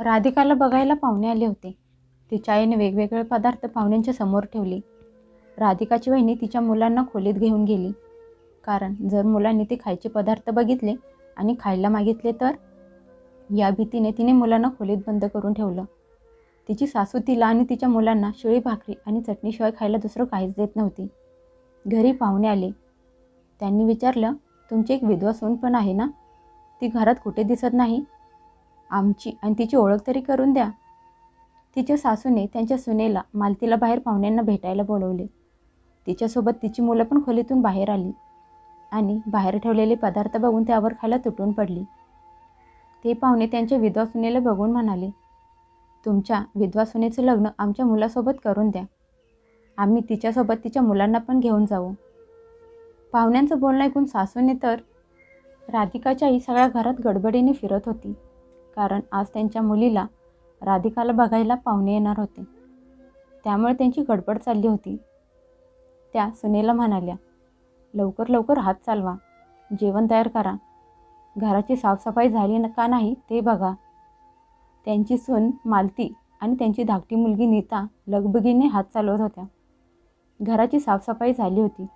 राधिकाला बघायला पाहुणे आले होते. तिच्या आईने वेगवेगळे पदार्थ पाहुण्यांच्या समोर ठेवले. राधिकाची वहिनी तिच्या मुलांना खोलीत घेऊन गेली. कारण जर मुलांनी ते खायचे पदार्थ बघितले आणि खायला मागितले तर? या भीतीने तिने मुलांना खोलीत बंद करून ठेवलं. तिची सासू तिला आणि तिच्या मुलांना शिळी भाकरी आणि चटणीशिवाय खायला दुसरं काहीच देत नव्हती. घरी पाहुणे आले. त्यांनी विचारलं तुमची एक विधवा सून पण आहे ना? ती घरात कुठे दिसत नाही? आमची आणि तिची ओळख तरी करून द्या. तिच्या सासूने त्यांच्या सुनेला मालतीला बाहेर पाहुण्यांना भेटायला बोलवले. तिच्यासोबत तिची मुलं पण खोलीतून बाहेर आली आणि बाहेर ठेवलेले पदार्थ बघून त्यावर खायला तुटून पडली. ते पाहुणे त्यांच्या विधवा सुनेला बघून म्हणाले तुमच्या विधवा सुनेचं लग्न आमच्या मुलासोबत करून द्या. आम्ही तिच्यासोबत तिच्या मुलांना पण घेऊन जाऊ. पाहुण्यांचं बोलणं ऐकून सासूने तर राधिकाच्या आई सगळ्या घरात गडबडीने फिरत होती. कारण आज त्यांच्या मुलीला राधिकाला बघायला पाहुणे येणार होते. त्यामुळे त्यांची गडबड चालली होती. त्या सुनेला म्हणाल्या लवकर लवकर हात चालवा. जेवण तयार करा. घराची साफसफाई झाली न- का नाही ते बघा. त्यांची सून मालती आणि त्यांची धाकटी मुलगी नीता लगबगीने हात चालवत होत्या. घराची साफसफाई झाली होती.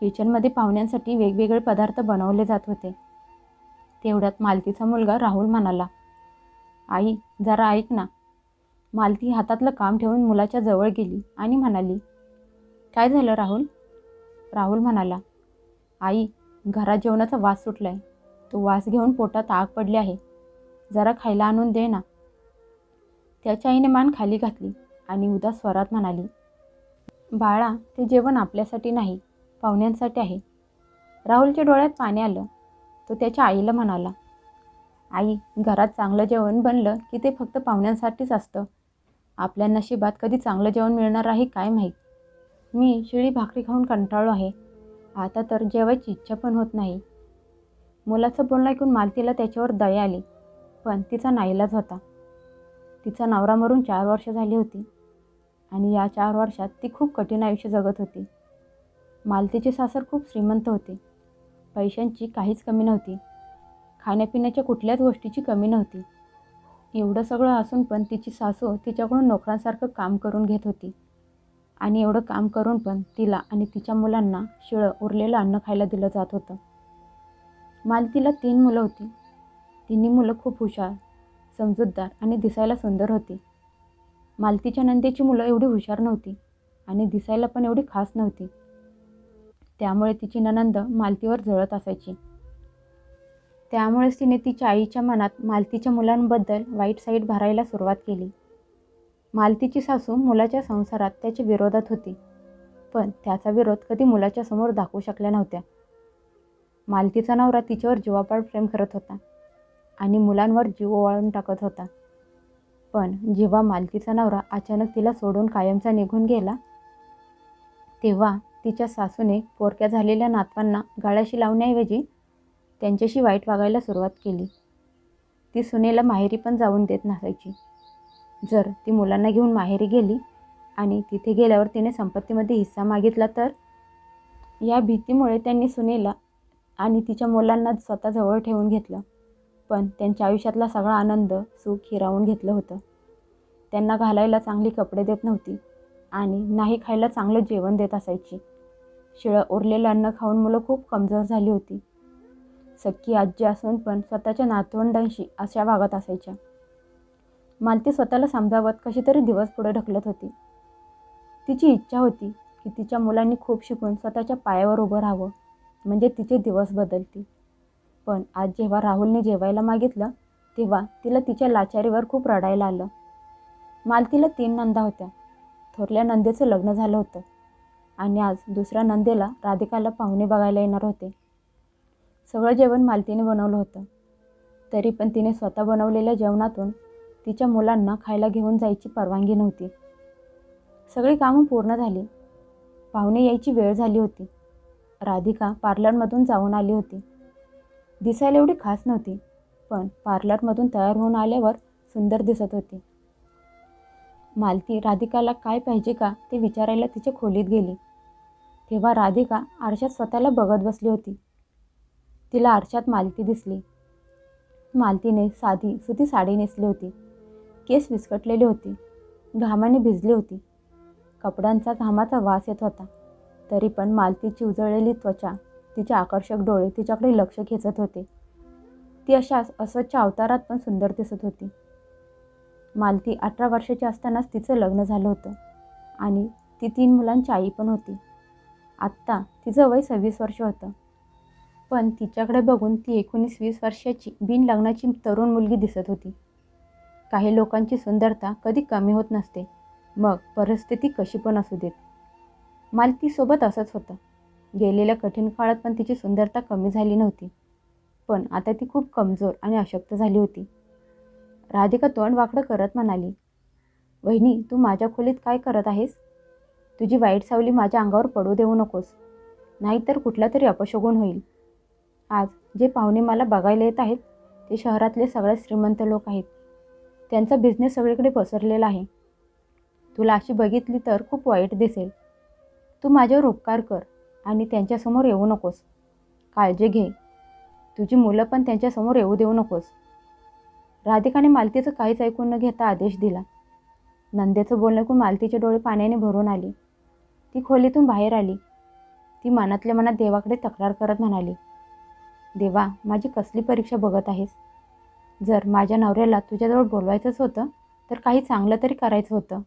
किचनमध्ये पाहुण्यांसाठी वेगवेगळे पदार्थ बनवले जात होते. तेवढ्यात मालतीचा मुलगा राहुल म्हणाला आई जरा ऐक ना. मालती हातातलं काम ठेवून मुलाच्या जवळ गेली आणि म्हणाली काय झालं राहुल? राहुल म्हणाला आई घरात जेवणाचा वास सुटला आहे तो वास घेऊन पोटात आग पडली आहे. जरा खायला आणून दे ना. त्याच्या आईने मान खाली घातली आणि उदास स्वरात म्हणाली बाळा ते जेवण आपल्यासाठी नाही पाहुण्यांसाठी आहे. राहुलच्या डोळ्यात पाणी आलं. तो त्याच्या आईला म्हणाला आई घरात चांगलं जेवण बनलं की ते फक्त पाहुण्यांसाठीच असतं. आपल्या नशिबात कधी चांगलं जेवण मिळणार आहे काय माहीत? मी शिळी भाकरी खाऊन कंटाळलो आहे. आता तर जेवायची इच्छा पण होत नाही. मुलाचं बोलणं ऐकून मालतीला त्याच्यावर दया आली पण तिचा नाईलाज होता. तिचा नवरा मरून चार वर्ष झाली होती आणि या चार वर्षात ती खूप कठीण आयुष्य जगत होती. मालतीचे सासर खूप श्रीमंत होते. पैशांची काहीच कमी नव्हती. खाण्यापिण्याच्या कुठल्याच गोष्टीची कमी नव्हती. एवढं सगळं असून पण तिची सासू तिच्याकडून नोकरांसारखं काम करून घेत होती. आणि एवढं काम करून पण तिला आणि तिच्या मुलांना शिळं उरलेलं अन्न खायला दिलं जात होतं. मालतीला तीन मुलं होती. तिन्ही मुलं खूप हुशार समजूतदार आणि दिसायला सुंदर होती. मालतीच्या नंदेची मुलं एवढी हुशार नव्हती आणि दिसायला पण एवढी खास नव्हती. त्यामुळे तिची ननंद मालतीवर जळत असायची. त्यामुळेच तिने तिच्या आईच्या मनात मालतीच्या मुलांबद्दल वाईट साईट भरायला सुरुवात केली. मालतीची सासू मुलाच्या संसारात त्याच्या विरोधात होती पण त्याचा विरोध कधी मुलाच्या समोर दाखवू शकल्या नव्हत्या. मालतीचा नवरा तिच्यावर जीवापाड प्रेम करत होता आणि मुलांवर जीव ओवाळून टाकत होता. पण जेव्हा मालतीचा नवरा अचानक तिला सोडून कायमचा निघून गेला तेव्हा तिच्या सासूने पोरक्या झालेल्या नातवांना गाळ्याशी लावण्याऐवजी त्यांच्याशी वाईट वागायला सुरुवात केली. ती सुनेला माहेरी पण जाऊन देत नसायची. जर ती मुलांना घेऊन माहेरी गेली आणि तिथे गेल्यावर तिने संपत्तीमध्ये हिस्सा मागितला तर? या भीतीमुळे त्यांनी सुनेला आणि तिच्या मुलांना स्वतःजवळ ठेवून घेतलं. पण त्यांच्या आयुष्यातला सगळा आनंद सुख हिरावून घेतलं होतं. त्यांना घालायला चांगली कपडे देत नव्हती आणि नाही खायला चांगलं जेवण देत असायची. शिळं उरलेलं अन्न खाऊन मुलं खूप कमजोर झाली होती. सख्खी आजी असून पण स्वतःच्या नातवंडांशी अशा वागत असायच्या. मालती स्वतःला समजावत कशी तरी दिवस पुढे ढकलत होती. तिची इच्छा होती की तिच्या मुलांनी खूप शिकून स्वतःच्या पायावर उभं राहावं म्हणजे तिचे दिवस बदलतील. पण आज जेव्हा राहुलने जेवायला मागितलं तेव्हा तिला तिच्या लाचारीवर खूप रडायला आलं. मालतीला तीन नंदा होत्या. थोरल्या नंदेचं लग्न झालं होतं. आणि आज दुसऱ्या नंदेला राधिकाला पाहुणे बघायला येणार होते. सगळं जेवण मालतीने बनवलं होतं. तरी पण तिने स्वतः बनवलेल्या जेवणातून तिच्या मुलांना खायला घेऊन जायची परवानगी नव्हती. सगळी कामं पूर्ण झाली. पाहुणे यायची वेळ झाली होती. राधिका पार्लरमधून जाऊन आली होती. दिसायला एवढी खास नव्हती पण पार्लरमधून तयार होऊन आल्यावर सुंदर दिसत होती. मालती राधिकाला काय पाहिजे का ते विचारायला तिच्या खोलीत गेली. तेव्हा राधिका आरशात स्वतःला बघत बसली होती. तिला आरशात मालती दिसली. मालतीने साधी सुती साडी नेसली होती. केस विस्कटलेली होती. घामाने भिजली होती. कपड्यांचा घामाचा वास येत होता. तरी पण मालतीची उजळलेली त्वचा तिचे आकर्षक डोळे तिच्याकडे लक्ष खेचत होते. ती अशा अस्वच्छ अवतारात पण सुंदर दिसत होती. मालती अठरा वर्षाची असतानाच तिचं लग्न झालं होतं. आणि ती तीन मुलांची आई पण होती. आत्ता तिचं वय सव्वीस वर्ष होतं. पण तिच्याकडे बघून ती एकोणीस वीस वर्षाची बिन लग्नाची तरुण मुलगी दिसत होती. काही लोकांची सुंदरता कधी कमी होत नसते. मग परिस्थिती कशी पण असू देत. मालतीसोबत असंच होतं. गेलेल्या कठीण काळात पण तिची सुंदरता कमी झाली नव्हती. पण आता ती खूप कमजोर आणि अशक्त झाली होती. राधिका तोंड वाकडं करत म्हणाली वहिनी तू माझ्या खोलीत काय करत आहेस? तुझी वाईट सावली माझ्या अंगावर पडू देऊ नकोस. नाहीतर कुठला तरी अपशगुन होईल. आज जे पाहुणे मला बघायला येत आहेत ते शहरातले सगळ्यात श्रीमंत लोक आहेत. त्यांचा बिझनेस सगळीकडे पसरलेला आहे. तुला अशी बघितली तर खूप वाईट दिसेल. तू माझ्यावर उपकार कर आणि त्यांच्यासमोर येऊ नकोस. काळजी घे. तुझी मुलं पण त्यांच्यासमोर येऊ देऊ नकोस. राधिकाने मालतीचं काहीच ऐकून न घेता आदेश दिला. नंदेचं बोलणं ऐकून मालतीचे डोळे पाण्याने भरून आले. ती खोलीतून बाहेर आली. ती मनातल्या मनात देवाकडे तक्रार करत म्हणाली देवा माझी कसली परीक्षा बघत आहेस? जर माझ्या नवऱ्याला तुझ्याजवळ बोलवायचंच होतं तर काही चांगलं तरी करायचं होतं.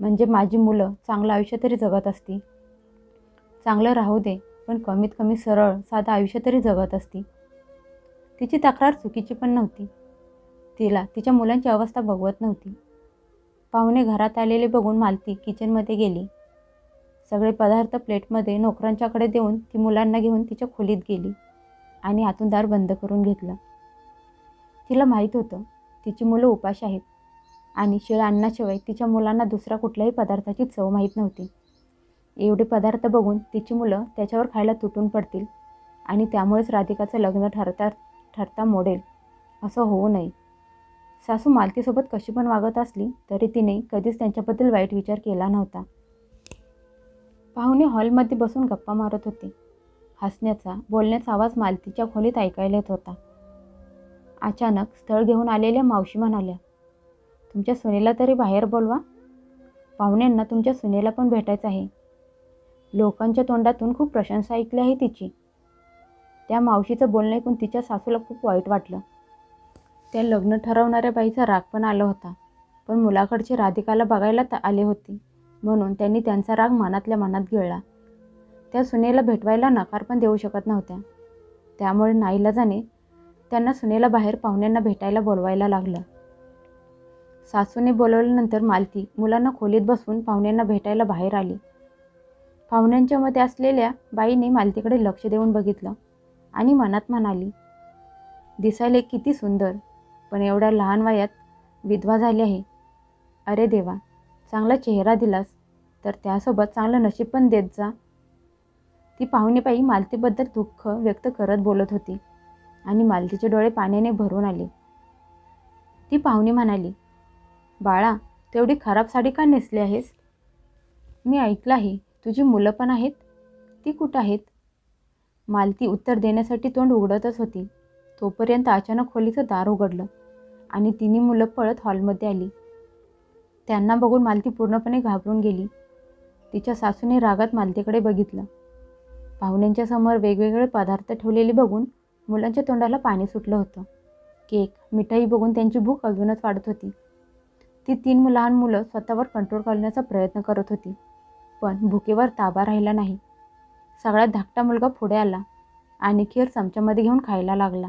म्हणजे माझी मुलं चांगलं आयुष्य तरी जगत असती. चांगलं राहू दे पण कमीत कमी सरळ साधं आयुष्य तरी जगत असती. तिची तक्रार चुकीची पण नव्हती. तिला तिच्या मुलांची अवस्था बघवत नव्हती. पाहुणे घरात आलेले बघून मालती किचनमध्ये गेली. सगळे पदार्थ प्लेटमध्ये नोकरांच्याकडे देऊन ती मुलांना घेऊन तिच्या खोलीत गेली आणि आतून दार बंद करून घेतलं. तिला माहीत होतं तिची मुलं उपाशी आहेत आणि शिळ्या अन्नाशिवाय तिच्या मुलांना दुसऱ्या कुठल्याही पदार्थाची चव माहीत नव्हती. एवढे पदार्थ बघून तिची मुलं त्याच्यावर खायला तुटून पडतील आणि त्यामुळेच राधिकाचं लग्न ठरता ठरता मोडेल असं होऊ नये. सासू मालतीसोबत कशी पण वागत असली तरी तिने कधीच त्यांच्याबद्दल वाईट विचार केला नव्हता. पाहुणे हॉलमध्ये बसून गप्पा मारत होते. हसण्याचा बोलण्याचा आवाज मालतीच्या खोलीत ऐकायला येत होता. अचानक स्थळ घेऊन आलेल्या मावशी म्हणाल्या तुमच्या सुनेला तरी बाहेर बोलवा. पाहुण्यांना तुमच्या सुनेला पण भेटायचं आहे. लोकांच्या तोंडातून खूप प्रशंसा ऐकली आहे तिची. त्या मावशीचं बोलणं ऐकून तिच्या सासूला खूप वाईट वाटलं. त्या लग्न ठरवणाऱ्या बाईचा राग पण आला होता पण मुलाकडचे राधिकाला बघायला त आले होते. म्हणून त्यांनी त्यांचा राग मनातल्या मनात गिळला. त्या सुनेला भेटवायला नकार पण देऊ शकत नव्हत्या. त्यामुळे नाईलाजाने त्यांना सुनेला बाहेर पाहुण्यांना भेटायला बोलवायला लागलं. सासूने बोलवल्यानंतर मालती मुलांना खोलीत बसून पाहुण्यांना भेटायला बाहेर आली. पाहुण्यांच्या मते असलेल्या बाईने मालतीकडे लक्ष देऊन बघितलं आणि मनात म्हणाली दिसायला किती सुंदर पण एवढ्या लहान वयात विधवा झाली आहे. अरे देवा चांगला चेहरा दिलास तर त्यासोबत चांगलं नशीब पण देत जा. ती पाहुणेबाई मालतीबद्दल दुःख व्यक्त करत बोलत होती आणि मालतीचे डोळे पाण्याने भरून आले. ती पाहुणे म्हणाली बाळा तेवढी खराब साडी का नेसली आहेस? मी ऐकलं आहे तुझी मुलं पण आहेत. ती कुठं आहेत? मालती उत्तर देण्यासाठी तोंड उघडतच होती. तोपर्यंत अचानक खोलीचं दार उघडलं आणि तिन्ही मुलं पळत हॉलमध्ये आली. त्यांना बघून मालती पूर्णपणे घाबरून गेली. तिच्या सासूने रागात मालतीकडे बघितलं. पाहुण्यांच्या समोर वेगवेगळे पदार्थ ठेवलेले बघून मुलांच्या तोंडाला पाणी सुटलं होतं. केक मिठाई बघून त्यांची भूक अजूनच वाढत होती. ती तीन लहान मुलं स्वतःवर कंट्रोल करण्याचा प्रयत्न करत होती. पण भुकेवर ताबा राहिला नाही. सगळ्यात धाकटा मुलगा पुढे आला आणि खीर चमच्यामध्ये घेऊन खायला लागला.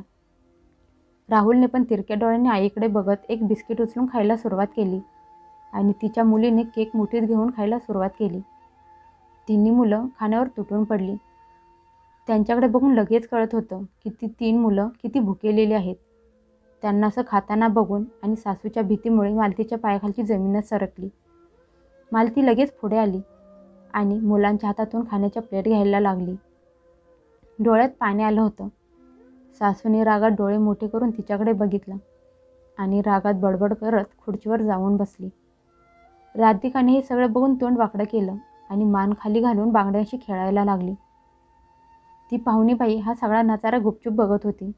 राहुलने पण तिरक्या डोळ्यांनी आईकडे बघत एक बिस्किट उचलून खायला सुरुवात केली. आणि तिच्या मुलीने केक मुठीत घेऊन खायला सुरुवात केली. तिन्ही मुलं खाण्यावर तुटून पडली. त्यांच्याकडे बघून लगेच कळत होतं की ती तीन मुलं किती भुकेलेली आहेत. त्यांना असं खाताना बघून आणि सासूच्या भीतीमुळे मालतीच्या पायाखालची जमीनच सरकली. मालती लगेच पुढे आली आणि मुलांच्या हातातून खाण्याच्या प्लेट घ्यायला लागली. डोळ्यात पाणी आलं होतं. सासूने रागात डोळे मोठे करून तिच्याकडे बघितलं आणि रागात बडबड करत खुर्चीवर जाऊन बसली. राधिकाने हे सगळं बघून तोंड वाकडं केलं आणि मान खाली घालून बांगड्यांशी खेळायला लागली. ती पाहुणीबाई हा सगळा नचारा गुपचूप बघत होती.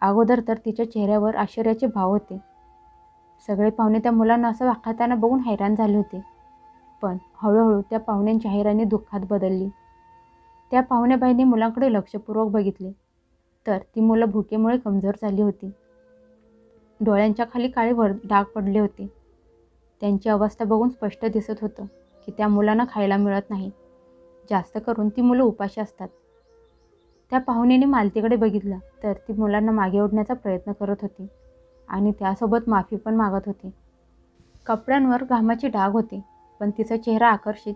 अगोदर तर तिच्या चेहऱ्यावर आश्चर्याचे भाव होते. सगळे पाहुणे त्या मुलांना असं वाखाताना बघून हैराण झाले होते. पण हळूहळू त्या पाहुण्यांची हैराणी दुःखात बदलली. त्या पाहुण्याबाईंनी मुलांकडे लक्षपूर्वक बघितले. तर ती मुलं भुकेमुळे कमजोर झाली होती. डोळ्यांच्या खाली काळे वर डाग पडले होते. त्यांची अवस्था बघून स्पष्ट दिसत होतं की त्या मुलांना खायला मिळत नाही. जास्त करून ती मुलं उपाशी असतात. त्या पाहुण्याने मालतीकडे बघितलं तर ती मुलांना मागे ओढण्याचा प्रयत्न करत होती आणि त्यासोबत माफी पण मागत होती. कपड्यांवर घामाचे डाग होते पण तिचा चेहरा आकर्षित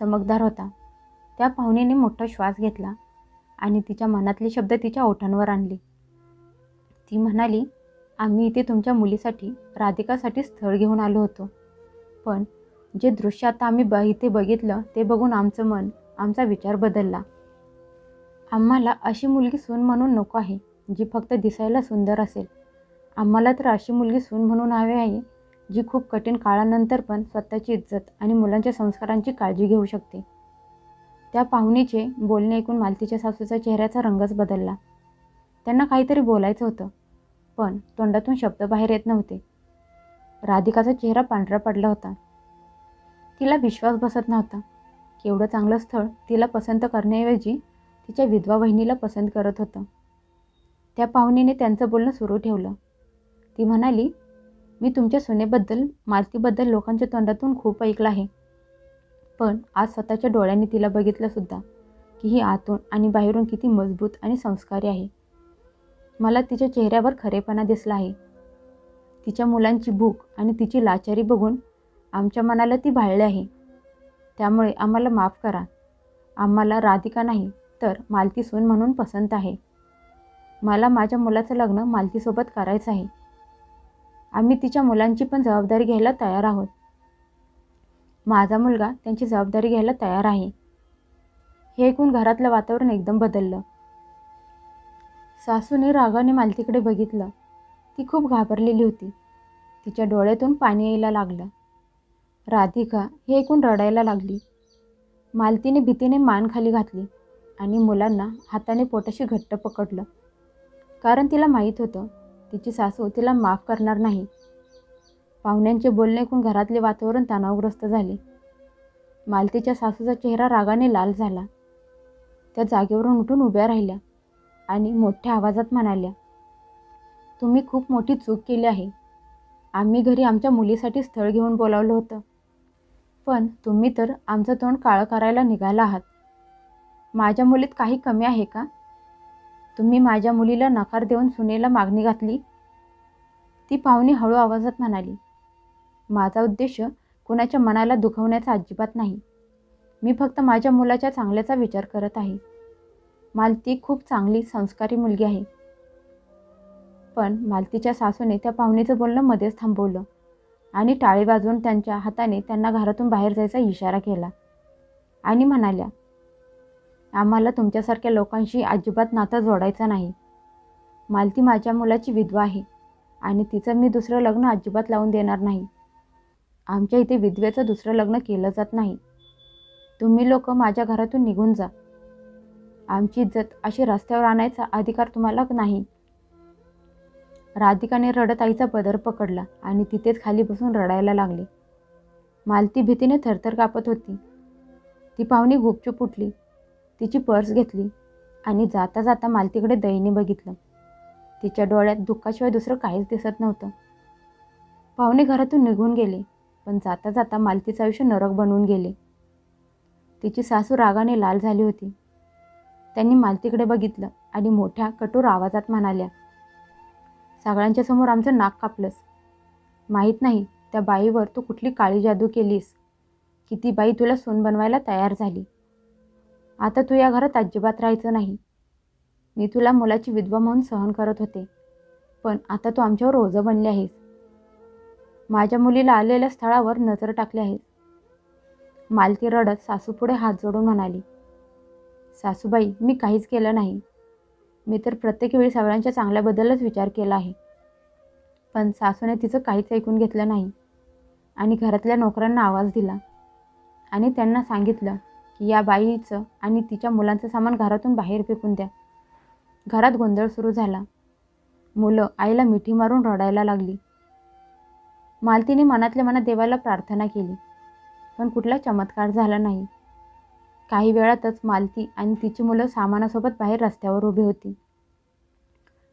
चमकदार होता. त्या पाहुण्याने मोठा श्वास घेतला आणि तिच्या मनातले शब्द तिच्या ओठांवर आणले. ती म्हणाली आम्ही इथे तुमच्या मुलीसाठी राधिकासाठी स्थळ घेऊन आलो होतो. पण जे दृश्य आता आम्ही ब इथे बघितलं ते बघून आमचं मन आमचा विचार बदलला. आम्हाला अशी मुलगी सून म्हणून नको आहे जी फक्त दिसायला सुंदर असेल. आम्हाला तर अशी मुलगी सून म्हणून हवी आहे जी खूप कठीण काळानंतर पण स्वतःची इज्जत आणि मुलांच्या संस्कारांची काळजी घेऊ शकते. त्या पाहुणीचे बोलणे ऐकून मालतीच्या सासूचा चेहऱ्याचा रंगच बदलला. त्यांना काहीतरी बोलायचं होतं पण तोंडातून शब्द बाहेर येत नव्हते. राधिकाचा चेहरा पांढरा पडला होता. तिला विश्वास बसत नव्हता. केवढं चांगलं स्थळ तिला पसंत करण्याऐवजी तिच्या विधवा बहिणीला पसंत करत होतं. त्या पाहुणीने त्यांचं बोलणं सुरू ठेवलं. ती म्हणाली मी तुमच्या सुनेबद्दल मालतीबद्दल लोकांच्या तोंडातून खूप ऐकलं आहे. पण आज स्वतःच्या डोळ्यांनी तिला बघितलंसुद्धा की ही आतून आणि बाहेरून किती मजबूत आणि संस्कारी आहे. मला तिच्या चेहऱ्यावर खरेपणा दिसला आहे. तिच्या मुलांची भूक आणि तिची लाचारी बघून आमच्या मनाला ती भाळली आहे. त्यामुळे आम्हाला माफ करा. आम्हाला राधिका नाही तर मालती सून म्हणून पसंत आहे. मला माझ्या मुलाचं लग्न मालतीसोबत करायचं आहे. आम्ही तिच्या मुलांची पण जबाबदारी घ्यायला तयार आहोत. माझा मुलगा त्यांची जबाबदारी घ्यायला तयार आहे. हे ऐकून घरातलं वातावरण एकदम बदललं. सासूने रागाने मालतीकडे बघितलं. ती खूप घाबरलेली होती. तिच्या डोळ्यातून पाणी यायला लागलं. राधिका हे ऐकून रडायला लागली. मालतीने भीतीने मान खाली घातली आणि मुलांना हाताने पोटाशी घट्ट पकडलं. कारण तिला माहीत होतं तिची सासू तिला माफ करणार नाही. पाहुण्यांचे बोलणे ऐकून घरातले वातावरण तणावग्रस्त झाले. मालतीच्या सासूचा चेहरा रागाने लाल झाला. त्या जागेवरून उठून उभ्या राहिल्या आणि मोठ्या आवाजात म्हणाल्या तुम्ही खूप मोठी चूक केली आहे. आम्ही घरी आमच्या मुलीसाठी स्थळ घेऊन बोलावलं होतं. पण तुम्ही तर आमचं तोंड काळं करायला निघाला आहात. माझ्या मुलीत काही कमी आहे का? तुम्ही माझ्या मुलीला नकार देऊन सुनेला मागणी घातली? ती पाहुणी हळू आवाजात म्हणाली माझा उद्देश कुणाच्या मनाला दुखवण्याचा अजिबात नाही. मी फक्त माझ्या मुलाच्या चांगल्याचा विचार करत आहे. मालती खूप चांगली संस्कारी मुलगी आहे. पण मालतीच्या सासूने त्या पाहुणीचं बोलणं मध्येच थांबवलं आणि टाळी वाजवून त्यांच्या हाताने त्यांना घरातून बाहेर जायचा इशारा केला. आणि म्हणाल्या आम्हाला तुमच्यासारख्या लोकांशी अजिबात नातं जोडायचं नाही. मालती माझ्या मुलाची विधवा आहे आणि तिचं मी दुसरं लग्न अजिबात लावून देणार नाही. आमच्या इथे विधवेचं दुसरं लग्न केलं जात नाही. तुम्ही लोक माझ्या घरातून निघून जा. आमची इज्जत अशी रस्त्यावर आणायचा अधिकार तुम्हाला नाही. राधिकाने रडत आईचा पदर पकडला आणि तिथेच खाली बसून रडायला लागली. मालती भीतीने थरथर कापत होती. ती पाहुणी गुपचूप उठली. तिची पर्स घेतली आणि जाता जाता मालतीकडे दयीने बघितलं. तिच्या डोळ्यात दुःखाशिवाय दुसरं काहीच दिसत नव्हतं. पाहुणे घरातून निघून गेले पण जाता जाता मालतीचं आयुष्य नरक बनवून गेले. तिची सासू रागाने लाल झाली होती. त्यांनी मालतीकडे बघितलं आणि मोठ्या कठोर आवाजात म्हणाल्या सगळ्यांच्या समोर आमचं नाक कापलंस. माहीत नाही त्या बाईवर तू कुठली काळी जादू केलीस? की ती बाई तुला सून बनवायला तयार झाली. आता तू या घरात अजिबात राहायचं नाही. मी तुला मुलाची विधवा म्हणून सहन करत होते पण आता तू आमच्यावर ओझं बनले आहेस. माझ्या मुलीला आलेल्या स्थळावर नजर टाकली आहेस. मालती रडत सासूपुढे हात जोडून म्हणाली सासूबाई मी काहीच केलं नाही. मी तर प्रत्येक वेळी सगळ्यांच्या चांगल्याबद्दलच विचार केला आहे. पण सासूने तिचं काहीच ऐकून घेतलं नाही. आणि घरातल्या नोकरांना आवाज दिला. आणि त्यांना सांगितलं की या बाईचं आणि तिच्या मुलांचं सामान घरातून बाहेर फेकून द्या. घरात गोंधळ सुरू झाला. मुलं आईला मिठी मारून रडायला लागली. मालतीने मनातल्या मनात देवाला प्रार्थना केली. पण कुठला चमत्कार झाला नाही. काही वेळातच मालती आणि तिची मुलं सामानासोबत बाहेर रस्त्यावर उभी होती.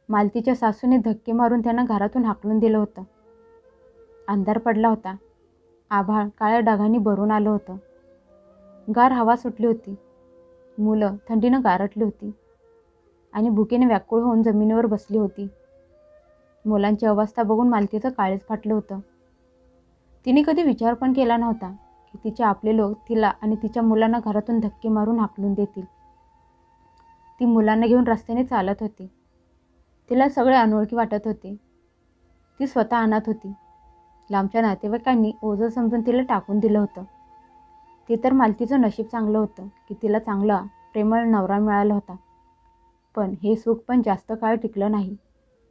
मालतीच्या सासूने धक्के मारून त्यांना घरातून हाकलून दिलं होतं. अंधार पडला होता. आभाळ काळ्या ढगांनी भरून आलं होतं. गार हवा सुटली होती. मुलं थंडीनं गारटली होती. आणि भुकेने व्याकुळ होऊन जमिनीवर बसली होती. मुलांची अवस्था बघून मालतीचं काळेच फाटलं होतं. तिने कधी विचार पण केला नव्हता. की तिचे आपले लोक तिला आणि तिच्या मुलांना घरातून धक्के मारून हाकलून देतील. ती मुलांना घेऊन रस्त्याने चालत होती. तिला सगळे अनोळखी वाटत होते. ती स्वतः अनाथ होती. लांबच्या नातेवाईकांनी ओझं समजून तिला टाकून दिलं होतं. ते तर मालतीचं नशीब चांगलं होतं की तिला चांगला प्रेमळ नवरा मिळाला होता. पण हे सुख पण जास्त काळ टिकलं नाही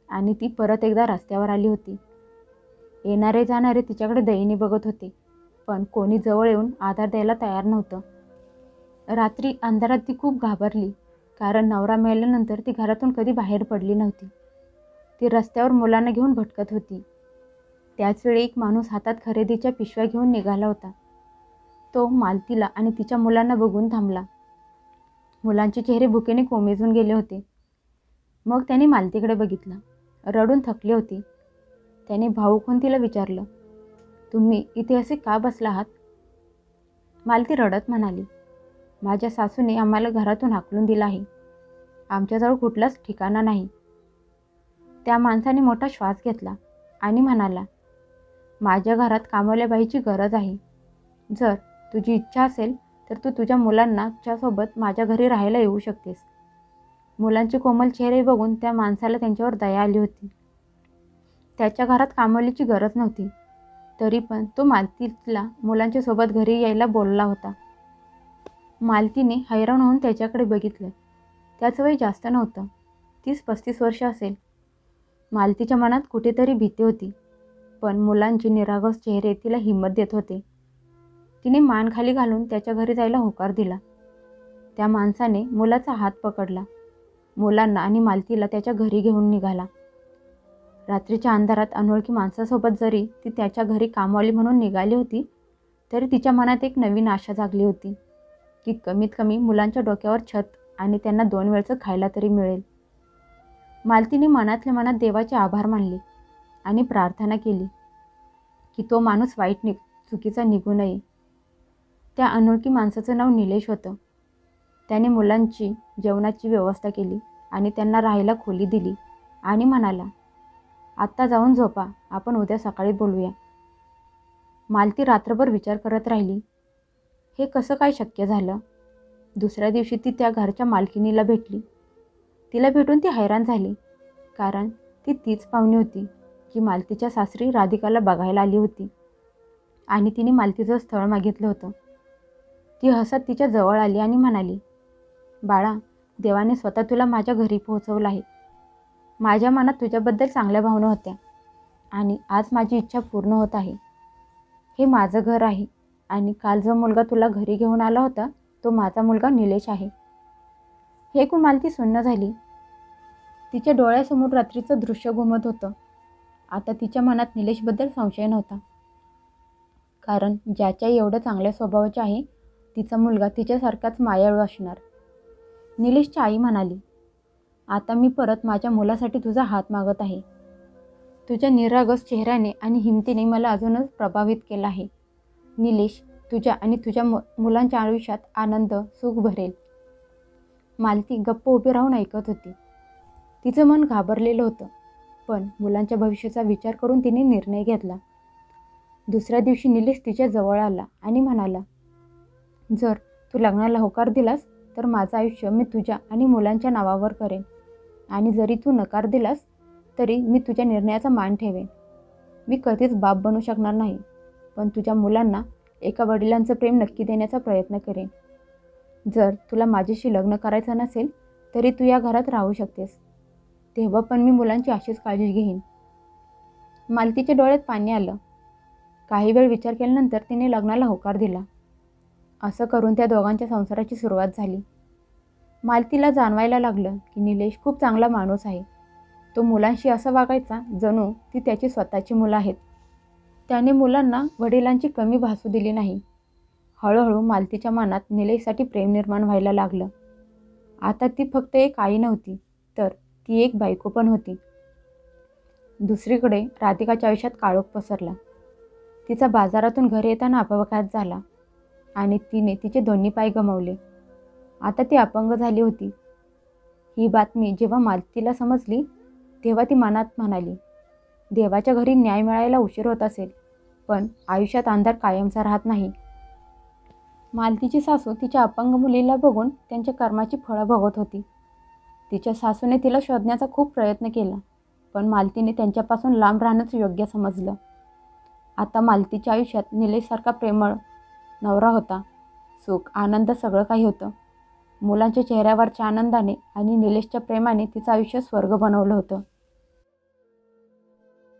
आणि ती परत एकदा रस्त्यावर आली होती. येणारे जाणारे तिच्याकडे दयीने बघत होते. पण कोणी जवळ येऊन आधार द्यायला तयार नव्हतं. रात्री अंधारात ती खूप घाबरली कारण नवरा मिळाल्यानंतर ती घरातून कधी बाहेर पडली नव्हती. ती रस्त्यावर मुलांना घेऊन भटकत होती. त्याचवेळी एक माणूस हातात खरेदीच्या पिशव्या घेऊन निघाला होता. तो मालतीला आणि तिच्या मुलांना बघून थांबला. मुलांचे चेहरे भुकेने कोमेजून गेले होते. मग त्याने मालतीकडे बघितलं. रडून थकली होती. त्याने भाऊक होऊन तिला विचारलं तुम्ही इथे असे का बसला आहात? मालती रडत म्हणाली माझ्या सासूने आम्हाला घरातून हाकलून दिला आहे. आमच्याजवळ कुठलाच ठिकाणा नाही. त्या माणसाने मोठा श्वास घेतला आणि म्हणाला माझ्या घरात कामवल्या बाईची गरज आहे. जर तुझी इच्छा असेल तर तू तुझ्या मुलांना च्यासोबत माझ्या घरी राहायला येऊ शकतेस. मुलांचे कोमल चेहरे बघून त्या माणसाला त्यांच्यावर दया आली होती. त्याच्या घरात कामवलीची गरज नव्हती. तरी पण तो मालतीला मुलांच्या सोबत घरी यायला बोलला होता. मालतीने हैराण होऊन त्याच्याकडे बघितलं. त्याचं वय जास्त नव्हतं. तीस पस्तीस वर्ष असेल. मालतीच्या मनात कुठेतरी भीती होती. पण मुलांचे निरागस चेहरे तिला हिंमत देत होते. तिने मान खाली घालून त्याच्या घरी जायला होकार दिला. त्या माणसाने मुलाचा हात पकडला. मुलांना आणि मालतीला त्याच्या घरी घेऊन निघाला. रात्रीच्या अंधारात अनोळखी माणसासोबत जरी ती त्याच्या घरी कामवाली म्हणून निघाली होती तरी तिच्या मनात एक नवीन आशा जागली होती की कमीत कमी मुलांच्या डोक्यावर छत आणि त्यांना दोन वेळचं खायला तरी मिळेल. मालतीने मनातल्या मनात देवाचे आभार मानले आणि प्रार्थना केली की तो माणूस वाईट नि चुकीचा निघू नये. त्या अनोळखी माणसाचं नाव निलेश होतं. त्याने मुलांची जेवणाची व्यवस्था केली आणि त्यांना राहायला खोली दिली आणि म्हणाला आत्ता जाऊन झोपा. आपण उद्या सकाळी बोलूया. मालती रात्रभर विचार करत राहिली. हे कसं काय शक्य झालं? दुसऱ्या दिवशी ती त्या घरच्या मालकिनीला भेटली. तिला भेटून ती हैराण झाली. कारण ती तीच पाहुणी होती जी मालतीच्या सासरी राधिकाला बघायला आली होती. आणि तिने मालतीचं स्थळ मागितलं होतं. ती हसत तिच्या जवळ आली आणि म्हणाली बाळा देवाने स्वतः तुला माझ्या घरी पोहोचवलं आहे. माझ्या मनात तुझ्याबद्दल चांगल्या भावना होत्या. आणि आज माझी इच्छा पूर्ण होत आहे. हे माझं घर आहे. आणि काल जो मुलगा तुला घरी घेऊन आला होता तो माझा मुलगा निलेश आहे. हे कुमाल ती सुन्न झाली? तिच्या डोळ्यासमोर रात्रीचं दृश्य घुमत होतं. आता तिच्या मनात निलेशबद्दल संशय नव्हता. कारण ज्याच्या एवढं चांगल्या स्वभावाचे आहे तिचा मुलगा तिच्यासारखाच मायाळू असणार. निलेशची आई म्हणाली आता मी परत माझ्या मुलासाठी तुझा हात मागत आहे. तुझ्या निरागस चेहऱ्याने आणि हिमतीने मला अजूनच प्रभावित केलं आहे. निलेश तुझ्या आणि तुझ्या मु मुलांच्या आयुष्यात आनंद सुख भरेल. मालती गप्प उभी राहून ऐकत होती. तिचं मन घाबरलेलं होतं पण मुलांच्या भविष्याचा विचार करून तिने निर्णय घेतला. दुसऱ्या दिवशी निलेश तिच्या जवळ आला आणि म्हणाला जर तू लग्नाला होकार दिलास तर माझं आयुष्य मी तुझ्या आणि मुलांच्या नावावर करेन. आणि जरी तू नकार दिलास तरी मी तुझ्या निर्णयाचा मान ठेवेन. मी कधीच बाप बनू शकणार नाही पण तुझ्या मुलांना एका वडिलांचं प्रेम नक्की देण्याचा प्रयत्न करेन. जर तुला माझ्याशी लग्न करायचं नसेल तरी तू या घरात राहू शकतेस. तेव्हा पण मी मुलांची अशीच काळजी घेईन. मालतीच्या डोळ्यात पाणी आलं. काही वेळ विचार केल्यानंतर तिने लग्नाला होकार दिला. असं करून त्या दोघांच्या संसाराची सुरुवात झाली. मालतीला जाणवायला लागलं की निलेश खूप चांगला माणूस आहे. तो मुलांशी असं वागायचा जणू ती त्याची स्वतःची मुलं आहेत. त्याने मुलांना वडिलांची कमी भासू दिली नाही. हळूहळू मालतीच्या मनात निलेशसाठी प्रेम निर्माण व्हायला लागलं. आता ती फक्त एक आई नव्हती तर ती एक बायको पण होती. दुसरीकडे राधिकाच्या आयुष्यात काळोख पसरला. तिचा बाजारातून घरी येताना अपघात झाला आणि तिने तिचे दोन्ही पाय गमावले. आता ती अपंग झाली होती. ही बातमी जेव्हा मालतीला समजली तेव्हा ती मनात म्हणाली देवाच्या घरी न्याय मिळायला उशीर होत असेल पण आयुष्यात अंधार कायमचा राहत नाही. मालतीची सासू तिच्या अपंग मुलीला बघून त्यांच्या कर्माची फळं भोगत होती. तिच्या सासूने तिला शोधण्याचा खूप प्रयत्न केला पण मालतीने त्यांच्यापासून लांब राहणंच योग्य समजलं. आता मालतीच्या आयुष्यात निलेशसारखा प्रेमळ नवरा होता सुख आनंद सगळं काही होतं. मुलांच्या चेहऱ्यावरच्या आनंदाने आणि निलेशच्या प्रेमाने तिचं आयुष्य स्वर्ग बनवलं होतं.